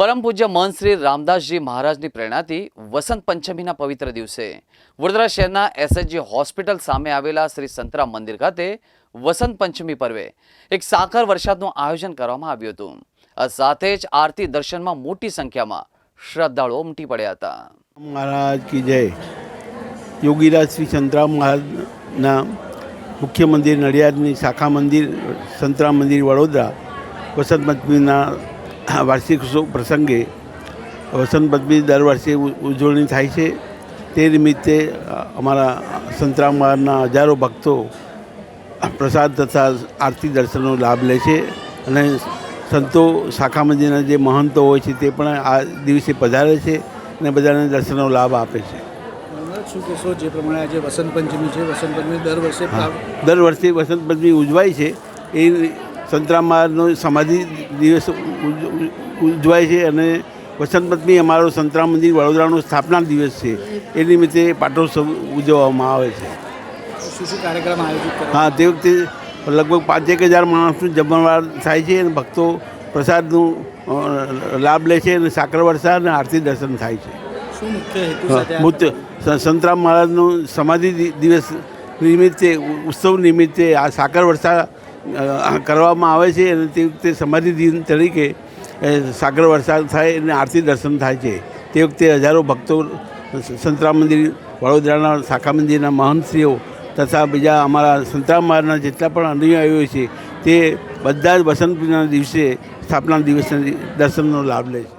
પરમ પૂજ્ય મહંત શ્રી રામદાસજી મહારાજની પ્રેરણાથી વસંત પંચમીના પવિત્ર દિવસે વડોદરા શહેરના એસએચજી હોસ્પિટલ સામે આવેલા શ્રી સંતરામ મંદિર ખાતે વસંત પંચમી પર્વે એક સાકર વરસાદનું આયોજન કરવામાં આવ્યું હતું. આ સાથે જ આરતી દર્શનમાં મોટી સંખ્યામાં શ્રદ્ધાળુઓ ઉમટી પડ્યા હતા. મહારાજ કી જય. યોગીરાજ શ્રી સંતરામ મહારાજના મુખ્ય મંદિર નડિયાદની શાખા મંદિર સંતરામ મંદિર વડોદરા વસંત પંચમીના વાર્ષિક ઉત્સવ પ્રસંગે વસંત પંચમી દર વર્ષે ઉજવણી થાય છે. તે નિમિત્તે અમારા સંતરામવારના હજારો ભક્તો પ્રસાદ તથા આરતી દર્શનનો લાભ લે છે અને સંતો શાખા મંદિરના જે મહંતો હોય છે તે પણ આ દિવસે પધારે છે અને બધાને દર્શનનો લાભ આપે છે. શું કહેશો જે પ્રમાણે આજે વસંત પંચમી છે વસંત પંચમી દર વર્ષે દર વર્ષે વસંત પંચમી ઉજવાય છે. એ સંતરામ મહારાજનો સમાધિ દિવસ ઉજ- ઉજ- ઉજવાય છે અને વસંત પંચમી અમારો સંતરામ મંદિર વડોદરાનો સ્થાપના દિવસ છે. એ નિમિત્તે પાટોત્સવ ઉજવવામાં આવે છે. હા તે વખતે લગભગ પાંચેક હજાર માણસનું જમણવાર થાય છે અને ભક્તો પ્રસાદનું લાભ લે છે અને સાકર વરસાદ અને આરતી દર્શન થાય છે. મુખ્ય સંતરામ મહારાજનું સમાધિ દિવસ નિમિત્તે ઉત્સવ નિમિત્તે આ સાકર વર્ષા કરવામાં આવે છે અને તે વખતે સમાધિ દિન તરીકે સાગર વર્ષા થાય અને આરતી દર્શન થાય છે. તે વખતે હજારો ભક્તો સંતરા મંદિર, વડોદરાના શાખા મંદિરના મહંતશ્રીઓ તથા બીજા અમારા સંતરામ મહારાજના જેટલા પણ અનુયાયીઓ છે, તે બધા જ વસંતના દિવસે સ્થાપના દિવસના દર્શનનો લાભ લે છે.